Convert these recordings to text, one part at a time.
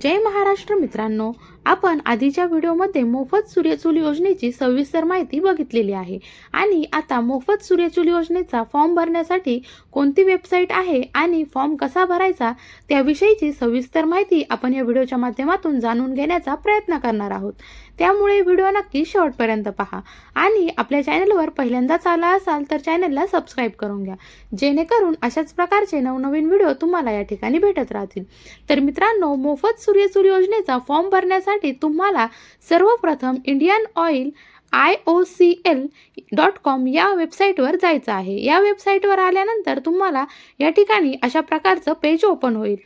जय महाराष्ट्र मित्रांनो आपण आधीच्या व्हिडिओमध्ये मोफत सूर्यचूल योजनेची सविस्तर माहिती बघितलेली आहे. आणि आता मोफत सूर्यचूल योजनेचा फॉर्म भरण्यासाठी कोणती वेबसाईट आहे आणि फॉर्म कसा भरायचा त्याविषयीची सविस्तर माहिती आपण या व्हिडिओच्या माध्यमातून जाणून घेण्याचा प्रयत्न करणार आहोत. त्यामुळे व्हिडिओ नक्की शेवटपर्यंत पहा. आणि आपल्या चॅनलवर पहिल्यांदाच आला असाल तर चॅनलला सबस्क्राईब करून घ्या. जेणेकरून अशाच प्रकारचे नवनवीन व्हिडिओ तुम्हाला या ठिकाणी भेटत राहतील. तर मित्रांनो मोफत सूर्यसूर योजनेचा फॉर्म भरण्यासाठी तुम्हाला सर्वप्रथम Indian oil I O C L dot com या वेबसाईटवर जायचं आहे. या वेबसाईटवर आल्यानंतर तुम्हाला या ठिकाणी अशा प्रकारचं पेज ओपन होईल.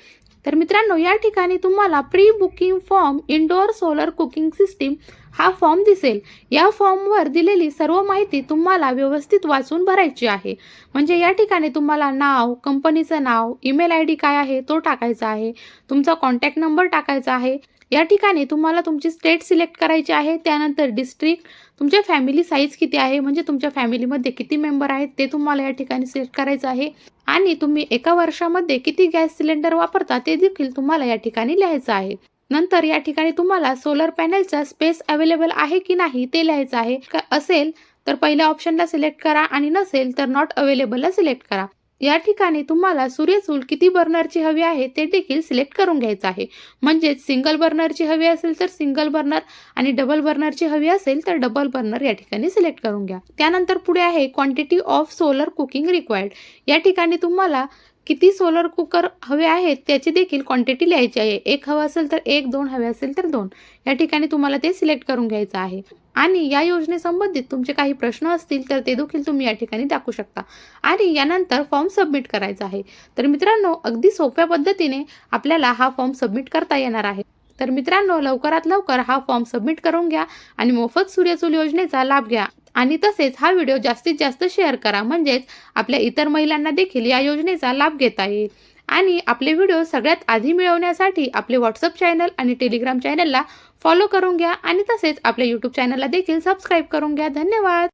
तर मित्रांनो या ठिकाणी तुम्हाला pre booking form indoor solar cooking system हा फॉर्म दिसेल. या फॉर्मवर दिलेली सर्व माहिती तुम्हाला व्यवस्थित वाचून भरायची आहे. म्हणजे या ठिकाणी तुम्हाला नाव कंपनीचं नाव ईमेल आय डी काय आहे तो टाकायचा आहे. तुमचा कॉन्टॅक्ट नंबर टाकायचा आहे. या ठिकाणी तुम्हाला तुमची स्टेट सिलेक्ट करायची आहे. त्यानंतर डिस्ट्रिक्ट तुमच्या फॅमिली साईज किती आहे? म्हणजे तुमच्या फॅमिलीमध्ये किती मेंबर आहेत? ते तुम्हाला या ठिकाणी सिलेक्ट करायचं आहे. आणि तुम्ही एका वर्षामध्ये किती गॅस सिलेंडर वापरता ते देखील तुम्हाला या ठिकाणी लिहायचं आहे. नंतर या ठिकाणी तुम्हाला सोलर पॅनलचा स्पेस अवेलेबल आहे की नाही ते लिहायचं आहे. का असेल तर पहिल्या ऑप्शनला सिलेक्ट करा आणि नसेल तर नॉट अवेलेबलला सिलेक्ट करा. या ठिकाणी तुम्हाला सूर्यचूल किती बर्नरची हवी आहे ते देखील सिलेक्ट करून घ्यायचं आहे. म्हणजेच सिंगल बर्नरची हवी असेल तर सिंगल बर्नर आणि डबल बर्नरची हवी असेल तर डबल बर्नर या ठिकाणी सिलेक्ट करून घ्या. त्यानंतर पुढे आहे quantity of solar cooking required या ठिकाणी तुम्हाला किती सोलर कुकर हवे आहेत त्याची देखील क्वांटिटी लिहायची आहे. एक हवं असेल तर एक दोन हवे असेल तर दोन. या ठिकाणी तुम्हाला ते सिलेक्ट करून घ्यायचं आहे. आणि या योजनेसंबंधित तुमचे काही प्रश्न असतील तर ते देखील तुम्ही या ठिकाणी टाकू शकता. आणि यानंतर फॉर्म सबमिट करायचा आहे. तर मित्रांनो अगदी सोप्या पद्धतीने आपल्याला हा फॉर्म सबमिट करता येणार आहे. तर मित्रांनो लवकरात लवकर हा फॉर्म सबमिट करून घ्या आणि मोफत सूर्यचूल योजनेचा लाभ घ्या. आणि तसेच हा व्हिडिओ जास्तीत जास्त शेअर करा. म्हणजेच आपल्या इतर महिलांना देखील या योजनेचा लाभ घेता येईल. आणि आपले व्हिडिओ सगळ्यात आधी मिळवण्यासाठी आपले व्हॉट्सअप चॅनल आणि टेलिग्राम चॅनलला फॉलो करून घ्या. आणि तसेच आपल्या यूट्यूब चॅनलला देखील सबस्क्राईब करून घ्या. धन्यवाद!